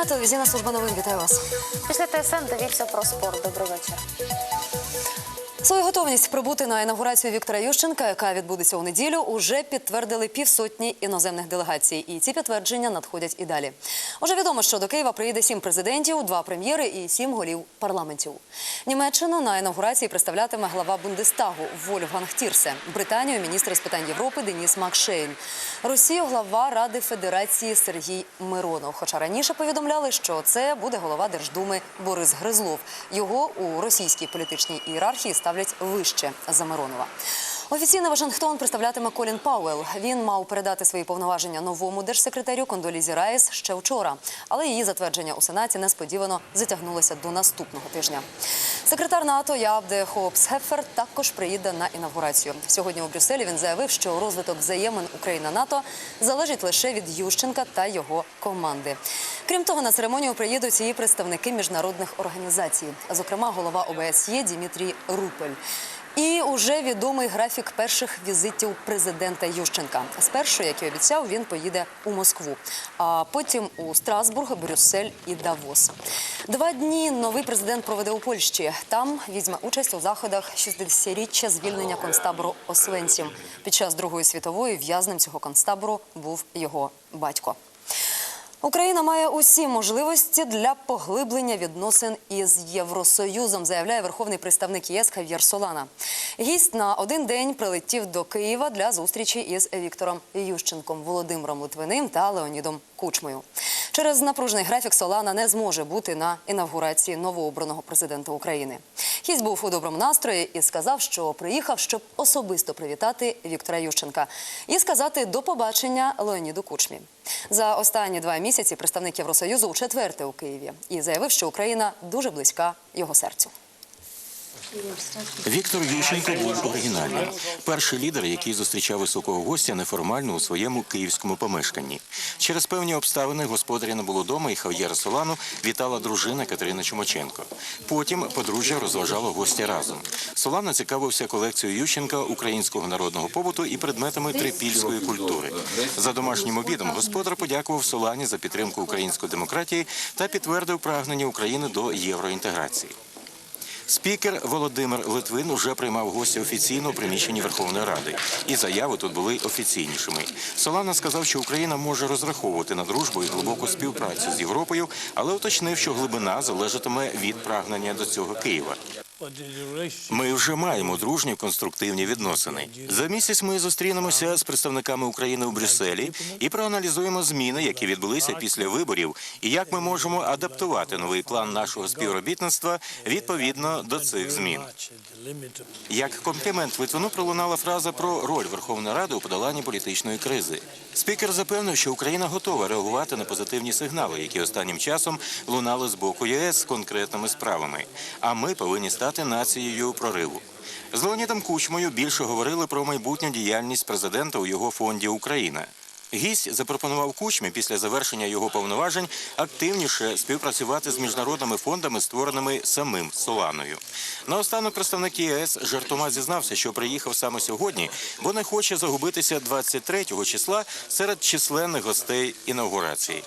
1 січня, телевізійна служба новин. Вітаю вас. Після ТСН дивіться про спорт. Добрий вечір. Свою готовність прибути на інаугурацію Віктора Ющенка, яка відбудеться у неділю, уже підтвердили півсотні іноземних делегацій. І ці підтвердження надходять і далі. Уже відомо, що до Києва приїде сім президентів, два прем'єри і сім голів парламентів. Німеччину на інаугурації представлятиме глава Бундестагу Вольфганг Тірсе, Британію міністр з питань Європи Деніс Макшейн, Росію глава Ради Федерації Сергій Миронов. Хоча раніше повідомляли, що це буде голова Держдуми Борис Гризлов. Його у російській політичній ієрархії ставлять вище за Миронова. Офіційно Вашингтон представлятиме Колін Пауел. Він мав передати свої повноваження новому держсекретарю Кондолізі Райс ще вчора, але її затвердження у сенаті несподівано затягнулося до наступного тижня. Секретар НАТО Ябде Хоопс Хеффер також приїде на інавгурацію. Сьогодні у Брюсселі він заявив, що розвиток взаємин Україна-НАТО залежить лише від Ющенка та його команди. Крім того, на церемонію приїдуть і представники міжнародних організацій, зокрема голова ОБСЄ Дмитрій Рупель. І уже відомий графік перших візитів президента Ющенка. Спершу, як і обіцяв, він поїде у Москву, а потім у Страсбург, Брюссель і Давос. Два дні новий президент проведе у Польщі. Там візьме участь у заходах 60-річчя звільнення концтабору Освенцім. Під час Другої світової в'язнем цього концтабору був його батько. Україна має усі можливості для поглиблення відносин із Євросоюзом, заявляє верховний представник ЄС Хав'єр Солана. Гість на один день прилетів до Києва для зустрічі із Віктором Ющенком, Володимиром Литвиним та Леонідом Кучмою. Через напружений графік Солана не зможе бути на інавгурації новообраного президента України. Гість був у доброму настрої і сказав, що приїхав, щоб особисто привітати Віктора Ющенка і сказати до побачення Леоніду Кучмі. За останні два місяці представник Євросоюзу у четверте у Києві і заявив, що Україна дуже близька його серцю. Віктор Ющенко був оригінальним. Перший лідер, який зустрічав високого гостя неформально у своєму київському помешканні. Через певні обставини господаря не було дома, і Хав'єра Солану вітала дружина Катерина Чумаченко. Потім подружжя розважало гостя разом. Солана цікавився колекцією Ющенка українського народного побуту і предметами трипільської культури. За домашнім обідом господар подякував Солані за підтримку української демократії та підтвердив прагнення України до євроінтеграції. Спікер Володимир Литвин уже приймав гостя офіційно у приміщенні Верховної Ради, і заяви тут були офіційнішими. Солана сказав, що Україна може розраховувати на дружбу і глибоку співпрацю з Європою, але уточнив, що глибина залежатиме від прагнення до цього Києва. Ми вже маємо дружні конструктивні відносини. За місяць ми зустрінемося з представниками України у Брюсселі і проаналізуємо зміни, які відбулися після виборів, і як ми можемо адаптувати новий план нашого співробітництва відповідно до цих змін. Як комплімент Литвину пролунала фраза про роль Верховної Ради у подоланні політичної кризи. Спікер запевнив, що Україна готова реагувати на позитивні сигнали, які останнім часом лунали з боку ЄС з конкретними справами. А ми повинні стати нацією прориву. З Леонідом Кучмою більше говорили про майбутню діяльність президента у його фонді Україна. Гість запропонував Кучмі після завершення його повноважень активніше співпрацювати з міжнародними фондами, створеними самим Соланою. Наостанок представник ЄС жартома зізнався, що приїхав саме сьогодні, бо не хоче загубитися 23 числа серед численних гостей інаугурації.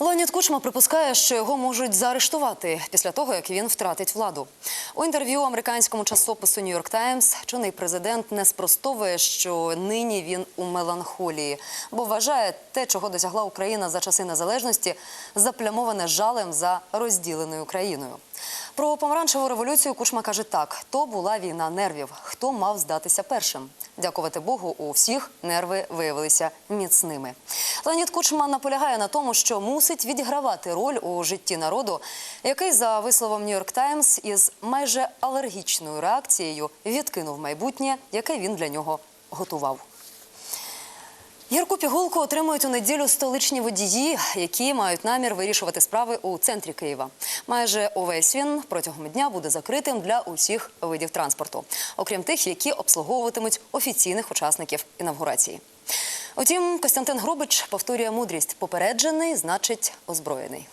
Леонід Кучма припускає, що його можуть заарештувати після того, як він втратить владу. У інтерв'ю американському часопису Нью-Йорк Таймс чинний президент не спростовує, що нині він у меланхолії, бо вважає те, чого досягла Україна за часи незалежності, заплямоване жалем за розділеною країною. Про помаранчеву революцію Кучма каже так: то була війна нервів. Хто мав здатися першим? Дякувати Богу, у всіх нерви виявилися міцними. Леонід Кучма наполягає на тому, що мусить відігравати роль у житті народу, який, за висловом Нью-Йорк Таймс, із майже алергічною реакцією відкинув майбутнє, яке він для нього готував. Гірку пігулку отримують у неділю столичні водії, які мають намір вирішувати справи у центрі Києва. Майже увесь він протягом дня буде закритим для усіх видів транспорту, окрім тих, які обслуговуватимуть офіційних учасників інавгурації. Утім, Костянтин Грубич повторює мудрість: попереджений, значить озброєний.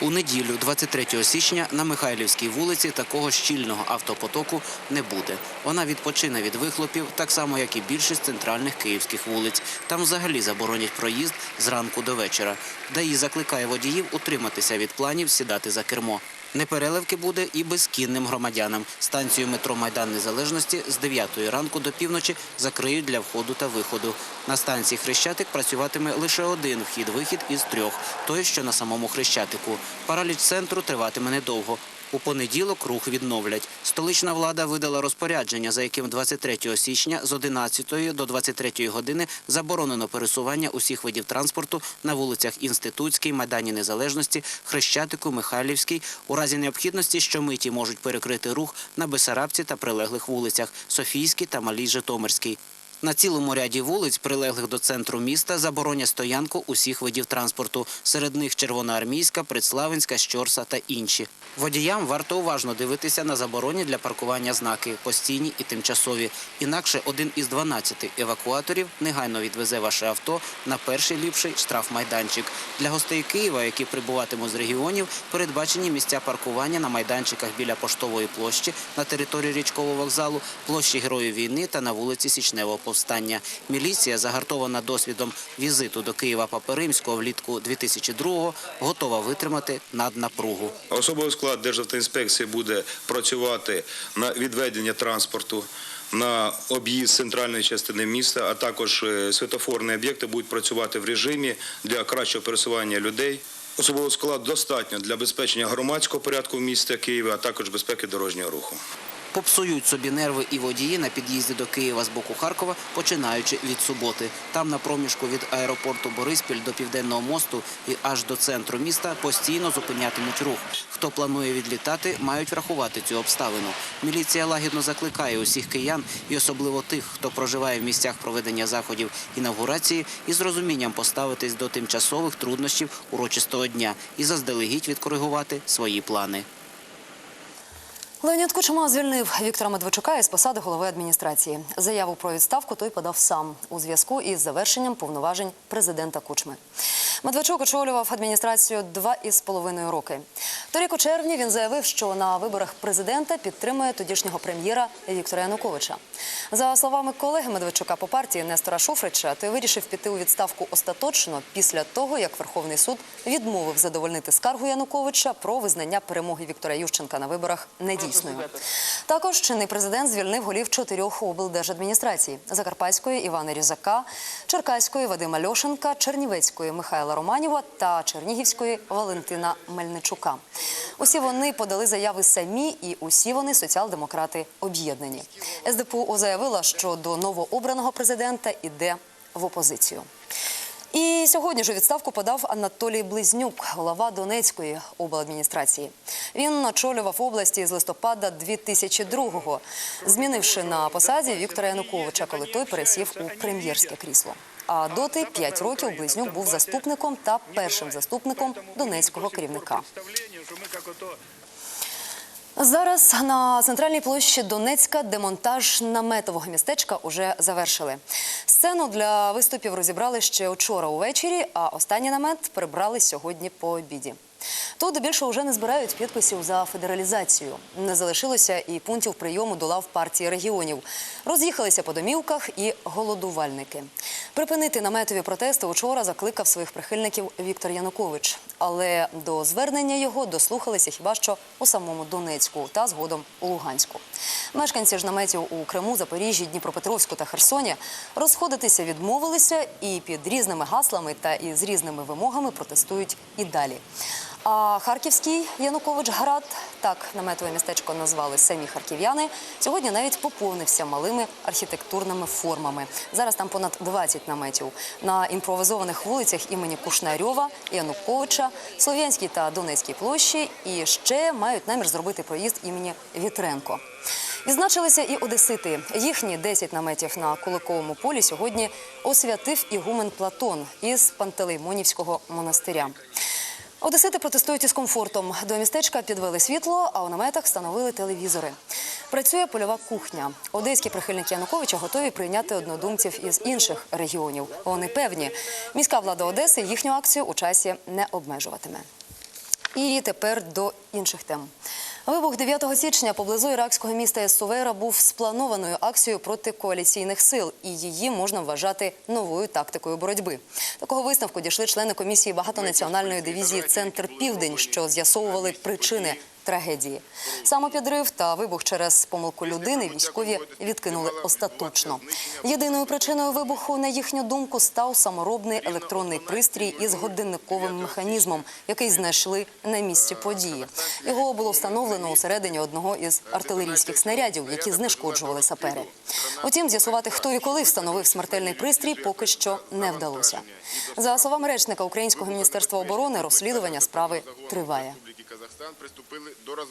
У неділю, 23 січня, на Михайлівській вулиці такого щільного автопотоку не буде. Вона відпочине від вихлопів, так само, як і більшість центральних київських вулиць. Там взагалі заборонять проїзд зранку до вечора. ДАІ закликає водіїв утриматися від планів сідати за кермо. Непереливки буде і безкінним громадянам. Станцію метро Майдан Незалежності з 9 ранку до півночі закриють для входу та виходу. На станції Хрещатик працюватиме лише один вхід-вихід із трьох, той, що на самому Хрещатику. Параліч центру триватиме недовго. У понеділок рух відновлять. Столична влада видала розпорядження, за яким 23 січня з 11 до 23 години заборонено пересування усіх видів транспорту на вулицях Інститутській, Майдані Незалежності, Хрещатику, Михайлівській. У разі необхідності щомиті можуть перекрити рух на Бесарабці та прилеглих вулицях Софійській та Малій Житомирській. На цілому ряді вулиць, прилеглих до центру міста, заборонять стоянку усіх видів транспорту. Серед них Червоноармійська, Предславинська, Щорса та інші. Водіям варто уважно дивитися на забороні для паркування знаки постійні і тимчасові. Інакше один із 12 евакуаторів негайно відвезе ваше авто на перший ліпший штрафмайданчик. Для гостей Києва, які прибуватимуть з регіонів, передбачені місця паркування на майданчиках біля поштової площі на території річкового вокзалу, площі Героїв війни та на вулиці Січневого повстання. Міліція, загартована досвідом візиту до Києва Папи Римського влітку 2002-го, готова витримати наднапругу. Особовий склад Державтоінспекції буде працювати на відведення транспорту, на об'їзд центральної частини міста, а також е, світофорні об'єкти будуть працювати в режимі для кращого пересування людей. Особовий склад достатньо для забезпечення громадського порядку в місті Києва, а також безпеки дорожнього руху. Попсують собі нерви і водії на під'їзді до Києва з боку Харкова, починаючи від суботи. Там на проміжку від аеропорту Бориспіль до Південного мосту і аж до центру міста постійно зупинятимуть рух. Хто планує відлітати, мають врахувати цю обставину. Міліція лагідно закликає усіх киян, і особливо тих, хто проживає в місцях проведення заходів інавгурації, із розумінням поставитись до тимчасових труднощів урочистого дня і заздалегідь відкоригувати свої плани. Леонід Кучма звільнив Віктора Медведчука із посади голови адміністрації. Заяву про відставку той подав сам у зв'язку із завершенням повноважень президента Кучми. Медведчук очолював адміністрацію два із половиною роки. Торік у червні він заявив, що на виборах президента підтримує тодішнього прем'єра Віктора Януковича. За словами колеги Медведчука по партії Нестора Шуфрича, той вирішив піти у відставку остаточно після того, як Верховний суд відмовив задовольнити скаргу Януковича про визнання перемоги Віктора Ющенка на виборах недійсною. Також чинний президент звільнив голів чотирьох облдержадміністрацій: Закарпатської Івана Різака, Черкаської Вадима Льошенка, Чернівецької Михайла Романєва та Чернігівської Валентина Мельничука. Усі вони подали заяви самі, і усі вони соціал-демократи об'єднані. СДПУ заявила, що до новообраного президента іде в опозицію. І сьогодні ж у відставку подав Анатолій Близнюк, голова Донецької обладміністрації. Він очолював області з листопада 2002-го, змінивши на посаді Віктора Януковича, коли той пересів у прем'єрське крісло. А доти 5 років Близнюк був заступником та першим заступником донецького керівника. Зараз на центральній площі Донецька демонтаж наметового містечка уже завершили. Сцену для виступів розібрали ще вчора увечері, а останній намет прибрали сьогодні по обіді. Тут більше вже не збирають підписів за федералізацію. Не залишилося і пунктів прийому до лав партії регіонів. Роз'їхалися по домівках і голодувальники. Припинити наметові протести учора закликав своїх прихильників Віктор Янукович. Але до звернення його дослухалися хіба що у самому Донецьку та згодом у Луганську. Мешканці ж наметів у Криму, Запоріжжі, Дніпропетровську та Херсоні розходитися відмовилися і під різними гаслами та із різними вимогами протестують і далі. А Харківський Янукович Град, так наметове містечко назвали самі харків'яни, сьогодні навіть поповнився малими архітектурними формами. Зараз там понад 20 наметів на імпровізованих вулицях імені Кушнарьова, Януковича, Слов'янській та Донецькій площі. І ще мають намір зробити проїзд імені Вітренко. Відзначилися і одесити. Їхні 10 наметів на Куликовому полі сьогодні освятив ігумен Платон із Пантелеймонівського монастиря. Одесити протестують із комфортом. До містечка підвели світло, а у наметах встановили телевізори. Працює польова кухня. Одеські прихильники Януковича готові прийняти однодумців із інших регіонів. Вони певні, міська влада Одеси їхню акцію у часі не обмежуватиме. І тепер до інших тем. Вибух 9 січня поблизу іракського міста Есувера був спланованою акцією проти коаліційних сил, і її можна вважати новою тактикою боротьби. Такого висновку дійшли члени комісії багатонаціональної дивізії Центр Південь, що з'ясовували причини трагедії. Самопідрив та вибух через помилку людини військові відкинули остаточно. Єдиною причиною вибуху, на їхню думку, став саморобний електронний пристрій із годинниковим механізмом, який знайшли на місці події. Його було встановлено усередині одного із артилерійських снарядів, які знешкоджували сапери. Утім, з'ясувати, хто і коли встановив смертельний пристрій, поки що не вдалося. За словами речника Українського міністерства оборони, розслідування справи триває. Казахстан приступили до роз...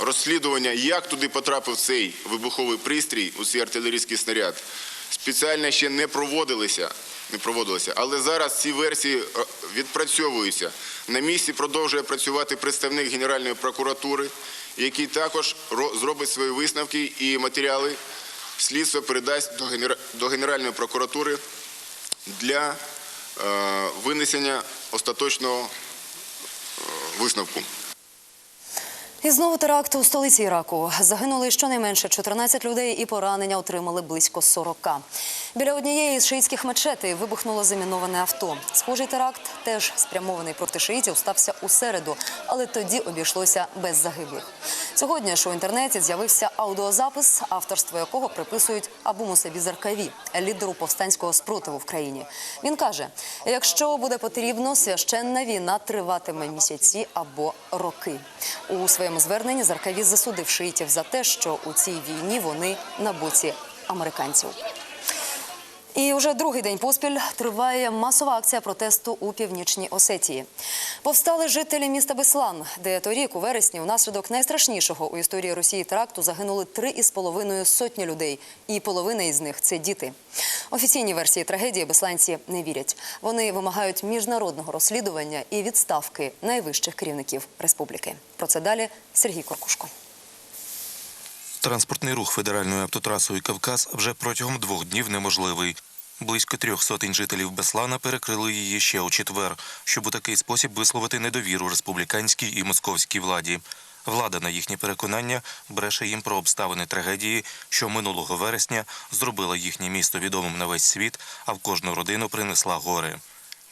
розслідування, як туди потрапив цей вибуховий пристрій, у цей артилерійський снаряд. Спеціально ще не проводилися, не проводилися, але зараз ці версії е, відпрацьовуються. На місці продовжує працювати представник Генеральної прокуратури, який також ро- зробить свої висновки і матеріали слідства передасть до Генеральної прокуратури для е, винесення остаточного е, висновку. І знову теракт у столиці Іраку. Загинули щонайменше 14 людей і поранення отримали близько 40. Біля однієї з шиїтських мечетей вибухнуло заміноване авто. Схожий теракт, теж спрямований проти шиїтів, стався у середу, але тоді обійшлося без загиблих. Сьогодні ж у інтернеті з'явився аудіозапис, авторство якого приписують Абу Мусабі Заркаві, лідеру повстанського спротиву в країні. Він каже: якщо буде потрібно, священна війна триватиме місяці або роки. У своєму зверненні Заркаві засудив шиїтів за те, що у цій війні вони на боці американців. І вже другий день поспіль триває масова акція протесту у північній Осетії. Повстали жителі міста Беслан, де торік у вересні внаслідок найстрашнішого у історії Росії теракту загинули три із половиною сотні людей, і половина із них це діти. Офіційні версії трагедії бесланці не вірять. Вони вимагають міжнародного розслідування і відставки найвищих керівників республіки. Про це далі Сергій Коркушко. Транспортний рух федеральною автотрасою Кавказ вже протягом двох днів неможливий. Близько трьох сотень жителів Беслана перекрили її ще у четвер, щоб у такий спосіб висловити недовіру республіканській і московській владі. Влада, на їхнє переконання, бреше їм про обставини трагедії, що минулого вересня зробила їхнє місто відомим на весь світ, а в кожну родину принесла гори.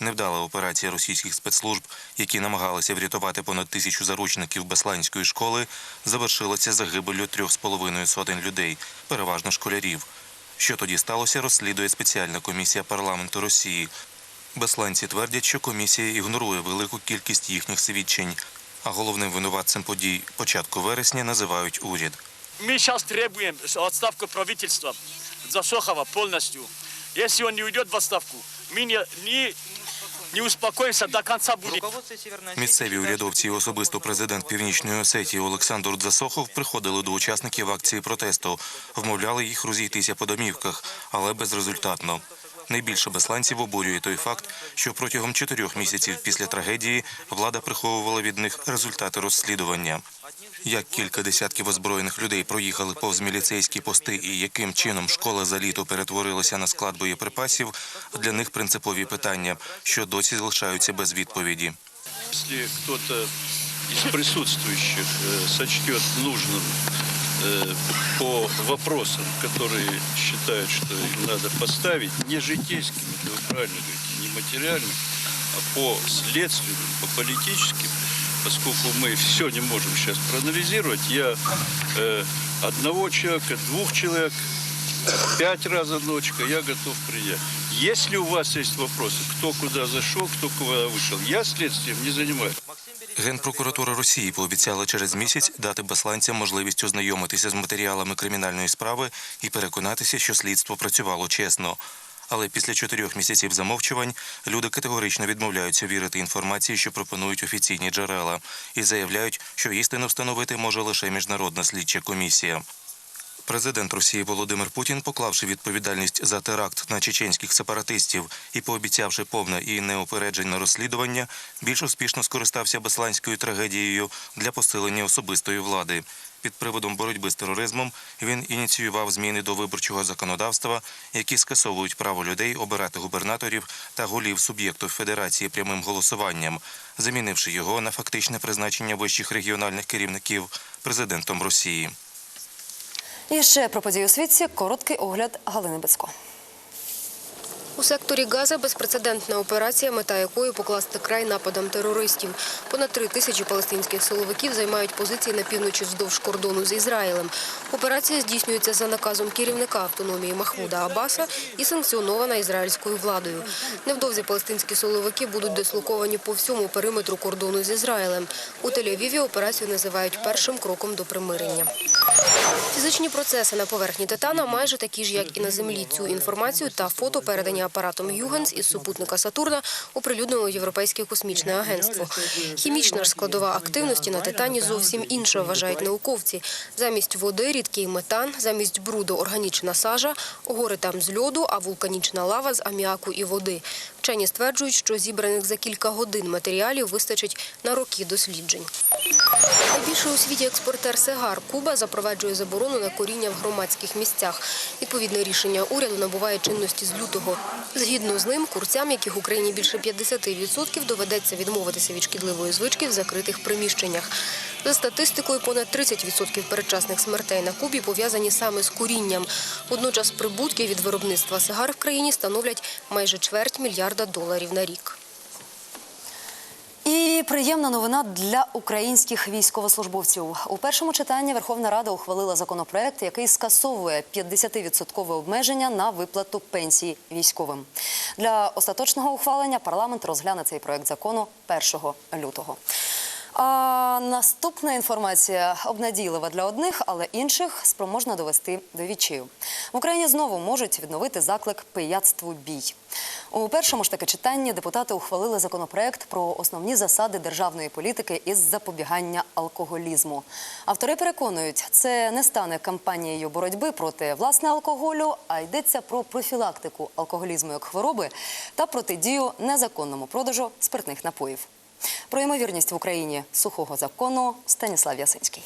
Невдала операція російських спецслужб, які намагалися врятувати понад тисячу заручників Бесланської школи, завершилася загибеллю трьох з половиною сотень людей, переважно школярів. Що тоді сталося, розслідує спеціальна комісія парламенту Росії. Бесланці твердять, що комісія ігнорує велику кількість їхніх свідчень, а головним винуватцем подій початку вересня називають уряд. Мы сейчас требуем отставку правительства Засохова полностью. Если он не уйдет в отставку, мы не, не, не успокоимся, до конца будет. Місцеві урядовці і особисто президент Північної Осетії Олександр Дзасохов приходили до учасників акції протесту, вмовляли їх розійтися по домівках, але безрезультатно. Найбільше бесланців обурює той факт, що протягом чотирьох місяців після трагедії влада приховувала від них результати розслідування. Як кілька десятків озброєних людей проїхали повз міліцейські пости і яким чином школа за літо перетворилася на склад боєприпасів, для них принципові питання, що досі залишаються без відповіді. Если кто-то из присутствующих э, сочтет нужным э, по вопросам, которые считают, что их надо поставить, не житейским, это вы правильно говорите, не материальным, а по следственным, по политическим, поскольку мы все не можем сейчас проанализировать, я э, одного человека, двух человек, пять раз одночка, я готов принять. Если у вас есть вопросы, кто куда зашел, кто куда вышел, я следствием не занимаюсь. Генпрокуратура Росії пообіцяла через місяць дати бесланцям можливість ознайомитися з матеріалами кримінальної справи і переконатися, що слідство працювало чесно. Але після чотирьох місяців замовчувань люди категорично відмовляються вірити інформації, що пропонують офіційні джерела, і заявляють, що істину встановити може лише міжнародна слідча комісія. Президент Росії Володимир Путін, поклавши відповідальність за теракт на чеченських сепаратистів і пообіцявши повне і неупереджене розслідування, більш успішно скористався бесланською трагедією для посилення особистої влади. Під приводом боротьби з тероризмом він ініціював зміни до виборчого законодавства, які скасовують право людей обирати губернаторів та голів суб'єктів федерації прямим голосуванням, замінивши його на фактичне призначення вищих регіональних керівників президентом Росії. І ще про події у світі короткий огляд Галини Бецько. У секторі Газа безпрецедентна операція, мета якої покласти край нападам терористів. Понад три тисячі палестинських силовиків займають позиції на півночі вздовж кордону з Ізраїлем. Операція здійснюється за наказом керівника автономії Махмуда Аббаса і санкціонована ізраїльською владою. Невдовзі палестинські силовики будуть дислоковані по всьому периметру кордону з Ізраїлем. У Тель-Авіві операцію називають першим кроком до примирення. Фізичні процеси на поверхні Титана майже такі ж, як і на Землі. Цю інформацію та фото передані апаратом Юганс із супутника Сатурна оприлюднило Європейське космічне агентство. Хімічна ж складова активності на Титані зовсім інша, вважають науковці. Замість води рідкий метан, замість бруду органічна сажа, гори там з льоду, а вулканічна лава з аміаку і води. Вчені стверджують, що зібраних за кілька годин матеріалів вистачить на роки досліджень. Найбільший у світі експортер сигар Куба запроваджує заборону на коріння в громадських місцях. Відповідне рішення уряду набуває чинності з лютого. Згідно з ним, курцям, яких в Україні більше 50%, доведеться відмовитися від шкідливої звички в закритих приміщеннях. За статистикою, понад 30% передчасних смертей на Кубі пов'язані саме з курінням. Водночас прибутки від виробництва сигар в країні становлять майже чверть мільярда доларів на рік. І приємна новина для українських військовослужбовців. У першому читанні Верховна Рада ухвалила законопроект, який скасовує 50-відсоткове обмеження на виплату пенсії військовим. Для остаточного ухвалення парламент розгляне цей проект закону 1 лютого. А наступна інформація обнадійлива для одних, але інших спроможна довести до відчаю. В Україні знову можуть відновити заклик пияцтву бій. У першому ж таки читанні депутати ухвалили законопроект про основні засади державної політики із запобігання алкоголізму. Автори переконують, це не стане кампанією боротьби проти власне алкоголю, а йдеться про профілактику алкоголізму як хвороби та протидію незаконному продажу спиртних напоїв. Про ймовірність в Україні сухого закону Станіслав Ясинський.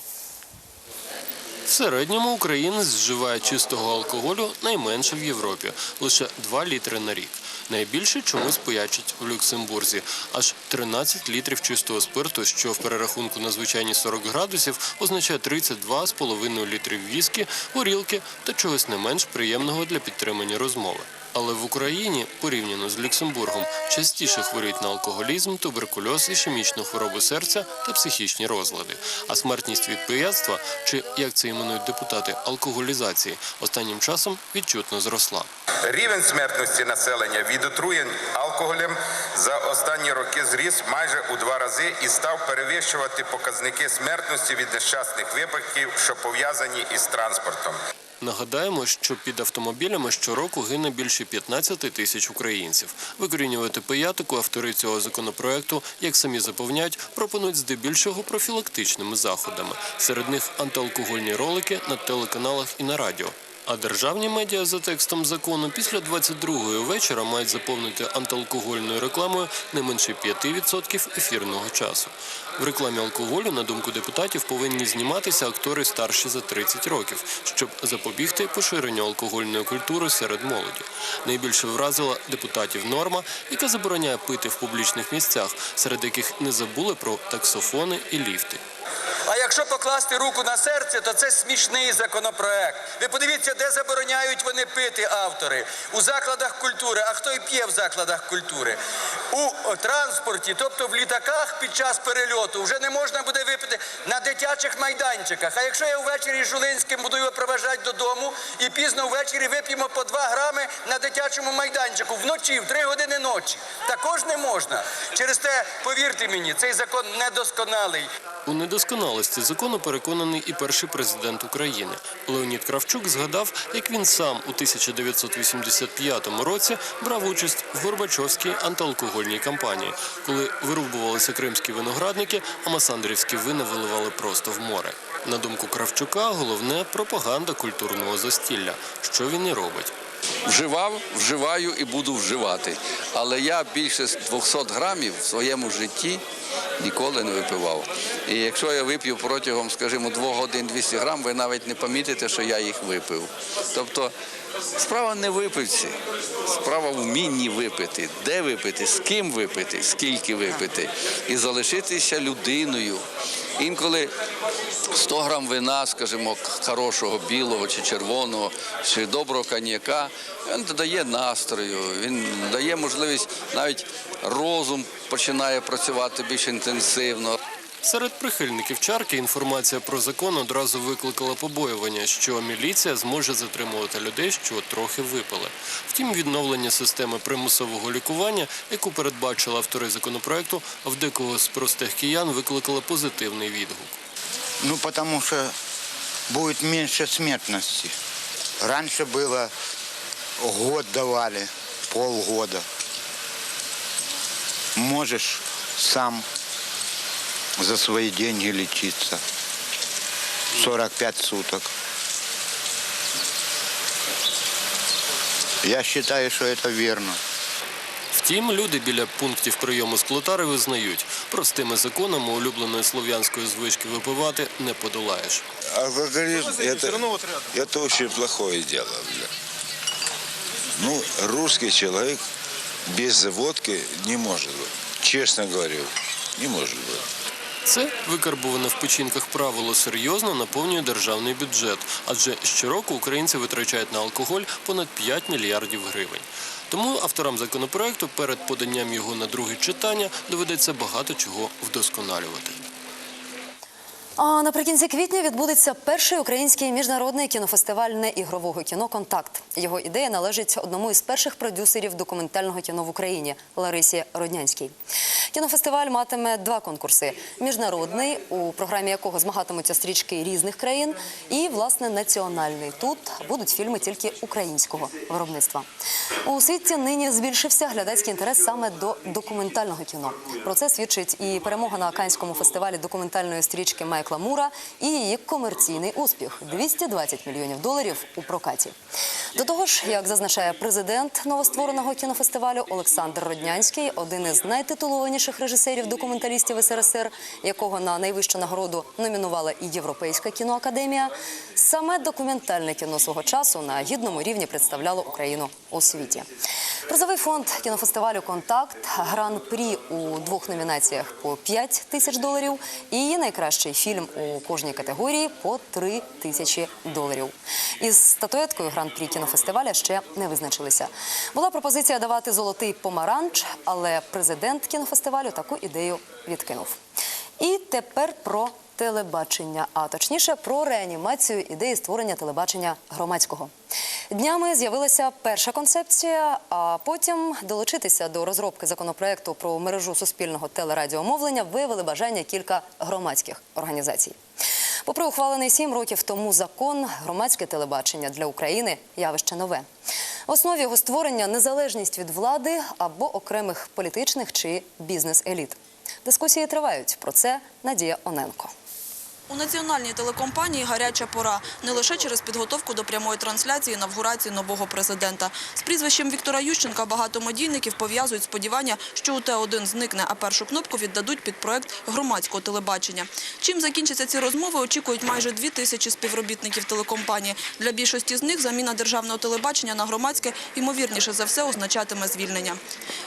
В середньому українець вживає чистого алкоголю найменше в Європі лише 2 літри на рік. Найбільше чомусь поячить в Люксембурзі аж 13 літрів чистого спирту, що в перерахунку на звичайні 40 градусів означає 32,5 літрів віскі, горілки та чогось не менш приємного для підтримання розмови. Але в Україні, порівняно з Люксембургом, частіше хворіють на алкоголізм, туберкульоз, ішемічну хворобу серця та психічні розлади. А смертність від пияцтва, чи як це іменують депутати, алкоголізації, останнім часом відчутно зросла. Рівень смертності населення від отруєнь алкоголем за останні роки зріс майже у два рази і став перевищувати показники смертності від нещасних випадків, що пов'язані із транспортом. Нагадаємо, що під автомобілями щороку гине більше 15 тисяч українців. Викорінювати пиятику автори цього законопроекту, як самі заповнять, пропонують здебільшого профілактичними заходами. Серед них антиалкогольні ролики на телеканалах і на радіо. А державні медіа за текстом закону після 22-ї вечора мають заповнити антиалкогольною рекламою не менше 5% ефірного часу. В рекламі алкоголю, на думку депутатів, повинні зніматися актори старші за 30 років, щоб запобігти поширенню алкогольної культури серед молоді. Найбільше вразила депутатів норма, яка забороняє пити в публічних місцях, серед яких не забули про таксофони і ліфти. А якщо покласти руку на серце, то це смішний законопроект. Ви подивіться, де забороняють вони пити автори у закладах культури. А хто і п'є в закладах культури? У транспорті, тобто в літаках під час перельоту, вже не можна буде випити на дитячих майданчиках. А якщо я ввечері Жулинським буду його проважати додому, і пізно ввечері вип'ємо по 2 грами на дитячому майданчику вночі, в 3 години ночі, також не можна. Через те, повірте мені, цей закон недосконалий. У недосконалості закону переконаний і перший президент України. Леонід Кравчук згадав, як він сам у 1985 році брав участь в Горбачовській антиалкогольній кампанії, коли вирубувалися кримські виноградники, а масандрівські вина виливали просто в море. На думку Кравчука, головне пропаганда культурного застілля, що він і робить. Вживав, вживаю і буду вживати. Але я більше 200 грамів в своєму житті ніколи не випивав. І якщо я вип'ю протягом, скажімо, двох годин 200 грам, ви навіть не помітите, що я їх випив. Тобто справа не випивці, справа в вмінні випити, де випити, з ким випити, скільки випити, і залишитися людиною. Інколи 100 грам вина, скажімо, хорошого, білого чи червоного, чи доброго коньяка, він додає настрою, він дає можливість навіть розум починає працювати більш інтенсивно. Серед прихильників чарки інформація про закон одразу викликала побоювання, що міліція зможе затримувати людей, що трохи випили. Втім, відновлення системи примусового лікування, яку передбачили автори законопроекту, в декого з простих киян викликала позитивний відгук. Ну, потому что будет меньше смертности. Раньше было год давали, полгода. Можешь сам за свои деньги лечиться. 45 суток. Я считаю, что это верно. Втім, люди біля пунктів прийому склотари визнають, простими законами улюбленої слов'янської звички випивати не подолаєш. Алкоголизм это, это очень плохое дело. бля. Ну, русский человек без водки не может быть. Честно говорю, не может быть. Це викарбуване в печінках правило серйозно наповнює державний бюджет, адже щороку українці витрачають на алкоголь понад 5 мільярдів гривень. Тому авторам законопроекту перед поданням його на друге читання доведеться багато чого вдосконалювати. А наприкінці квітня відбудеться перший український міжнародний кінофестиваль неігрового кіно Контакт. Його ідея належить одному із перших продюсерів документального кіно в Україні Ларисі Роднянській. Кінофестиваль матиме два конкурси: міжнародний, у програмі якого змагатимуться стрічки різних країн, і власне національний. Тут будуть фільми тільки українського виробництва. У світі нині збільшився глядацький інтерес саме до документального кіно. Про це свідчить і перемога на Канському фестивалі документальної стрічки Майкла Мура і її комерційний успіх 220 мільйонів доларів у прокаті. До того ж, як зазначає президент новоствореного кінофестивалю Олександр Роднянський, один із найтитулованіших режисерів-документалістів СРСР, якого на найвищу нагороду номінувала і Європейська кіноакадемія, саме документальне кіно свого часу на гідному рівні представляло Україну у світі. Призовий фонд кінофестивалю Контакт гран-прі у двох номінаціях по 5 тисяч доларів і найкращий фільм у кожній категорії по 3 тисячі доларів. Із статуеткою гран-прі кінофестиваля ще не визначилися. Була пропозиція давати золотий помаранч, але президент кінофестивалю таку ідею відкинув. І тепер про телебачення, а точніше про реанімацію ідеї створення телебачення громадського. Днями з'явилася перша концепція, а потім долучитися до розробки законопроекту про мережу суспільного телерадіомовлення виявили бажання кілька громадських організацій. Попри ухвалений сім років тому закон, громадське телебачення для України явище нове. В основі його створення незалежність від влади або окремих політичних чи бізнес-еліт. Дискусії тривають. Про це Надія Оненко. У національній телекомпанії гаряча пора не лише через підготовку до прямої трансляції інавгурації нового президента. З прізвищем Віктора Ющенка багато медійників пов'язують сподівання, що у Т1 зникне, а першу кнопку віддадуть під проект громадського телебачення. Чим закінчаться ці розмови, очікують майже дві тисячі співробітників телекомпанії. Для більшості з них заміна державного телебачення на громадське ймовірніше за все означатиме звільнення.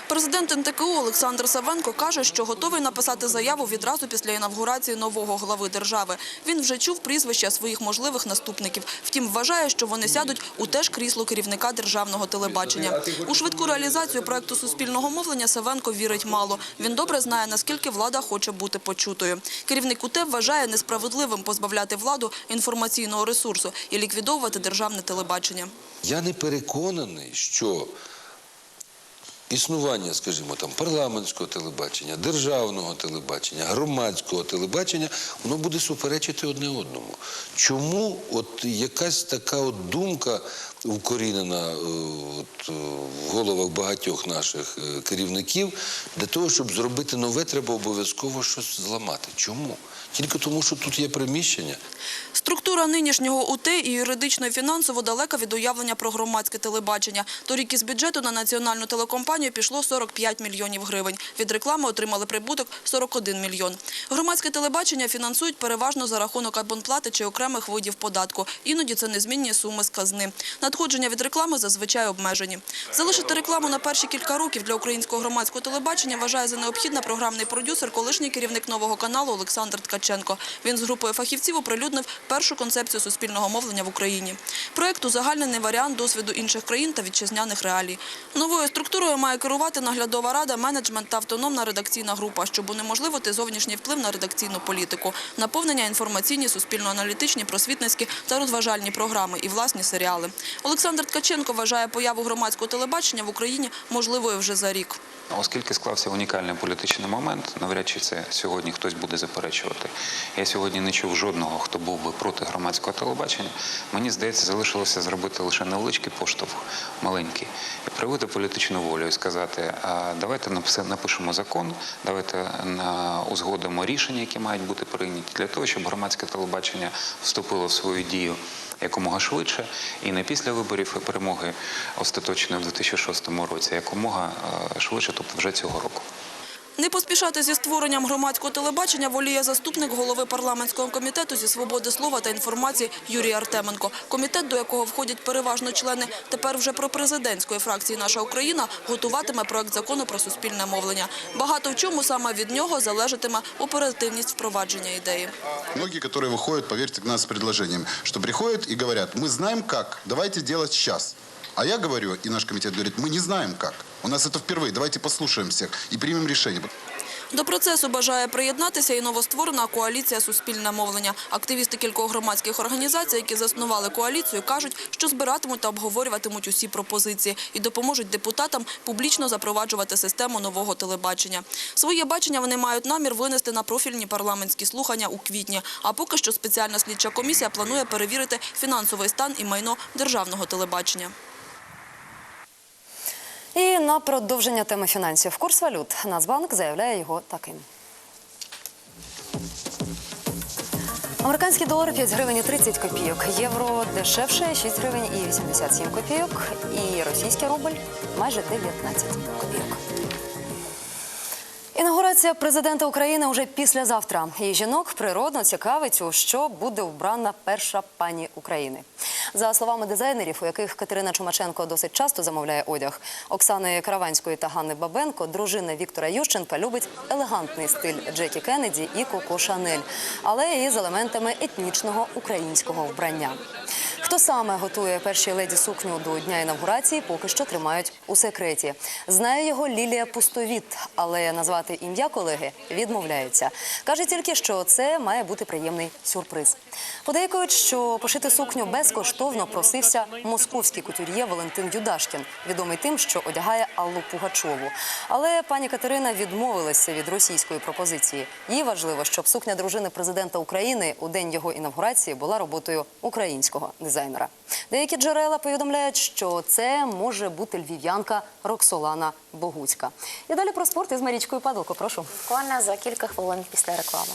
Президент НТКУ Олександр Савенко каже, що готовий написати заяву відразу після інавгурації нового глави держави. Він вже чув прізвища своїх можливих наступників. Втім, вважає, що вони сядуть у теж крісло керівника державного телебачення. У швидку реалізацію проекту суспільного мовлення Савенко вірить мало. Він добре знає, наскільки влада хоче бути почутою. Керівник УТЕ вважає несправедливим позбавляти владу інформаційного ресурсу і ліквідовувати державне телебачення. Я не переконаний, що існування, скажімо, там парламентського телебачення, державного телебачення, громадського телебачення, воно буде суперечити одне одному. Чому от якась така от думка укорінена е, от, е, в головах багатьох наших е, керівників. Для того, щоб зробити нове, треба обов'язково щось зламати. Чому? Тільки тому, що тут є приміщення. Структура нинішнього УТ і юридично і фінансово далека від уявлення про громадське телебачення. Торік із бюджету на національну телекомпанію пішло 45 мільйонів гривень. Від реклами отримали прибуток 41 мільйон. Громадське телебачення фінансують переважно за рахунок абонплати чи окремих видів податку. Іноді це незмінні суми з казни. Надходження від реклами зазвичай обмежені. Залишити рекламу на перші кілька років для українського громадського телебачення вважає за необхідне програмний продюсер, колишній керівник нового каналу Олександр Ткаченко. Він з групою фахівців оприлюднив першу концепцію суспільного мовлення в Україні. Проект узагальнений варіант досвіду інших країн та вітчизняних реалій. Новою структурою має керувати наглядова рада, менеджмент та автономна редакційна група, щоб унеможливити зовнішній вплив на редакційну політику, наповнення інформаційні, суспільно-аналітичні, просвітницькі та розважальні програми і власні серіали. Олександр Ткаченко вважає появу громадського телебачення в Україні можливою вже за рік. Оскільки склався унікальний політичний момент, навряд чи це сьогодні хтось буде заперечувати. Я сьогодні не чув жодного, хто був би проти громадського телебачення. Мені здається, залишилося зробити лише невеличкий поштовх, маленький, і проявити політичну волю і сказати: давайте напишемо закон, давайте узгодимо рішення, які мають бути прийняті, для того, щоб громадське телебачення вступило в свою дію якомога швидше, і не після виборів і перемоги остаточної в 2006 році, якомога е, швидше, тобто вже цього року. Не поспішати зі створенням громадського телебачення воліє заступник голови парламентського комітету зі свободи слова та інформації Юрій Артеменко. Комітет, до якого входять переважно члени тепер вже пропрезидентської фракції «Наша Україна», готуватиме проект закону про суспільне мовлення. Багато в чому саме від нього залежатиме оперативність впровадження ідеї. Многие, которые выходят, поверьте, к нас с предложением, что приходят и говорят, мы знаем как, давайте делать сейчас. А я говорю, и наш комитет говорит, мы не знаем как. У нас это впервые, давайте послушаем всех и примем решение. До процесу бажає приєднатися і новостворена коаліція «Суспільне мовлення». Активісти кількох громадських організацій, які заснували коаліцію, кажуть, що збиратимуть та обговорюватимуть усі пропозиції і допоможуть депутатам публічно запроваджувати систему нового телебачення. Своє бачення вони мають намір винести на профільні парламентські слухання у квітні. А поки що спеціальна слідча комісія планує перевірити фінансовий стан і майно державного телебачення. І на продовження теми фінансів. Курс валют. Нацбанк заявляє його таким. Американський долар 5 гривень і 30 копійок. Євро дешевше 6 гривень і 87 копійок. І російський рубль майже 19 копійок. Інаугурація президента України уже післязавтра. І жінок природно цікавить, у що буде вбрана перша пані України. За словами дизайнерів, у яких Катерина Чумаченко досить часто замовляє одяг, Оксани Караванської та Ганни Бабенко, дружина Віктора Ющенка любить елегантний стиль Джекі Кеннеді і Коко Шанель, але і з елементами етнічного українського вбрання. Хто саме готує першій леді сукню до дня інавгурації, поки що тримають у секреті. Знає його Лілія Пустовіт, але назвати ім'я колеги відмовляється. Каже тільки, що це має бути приємний сюрприз. Подейкують, що пошити сукню безкоштовно просився московський кутюр'є Валентин Юдашкін, відомий тим, що одягає Аллу Пугачову. Але пані Катерина відмовилася від російської пропозиції. Їй важливо, щоб сукня дружини президента України у день його інавгурації була роботою українського дизайнера. Деякі джерела повідомляють, що це може бути львів'янка Роксолана Богуцька. І далі про спорт із Марічкою Падалко. Прошу. Буквально за кілька хвилин після реклами.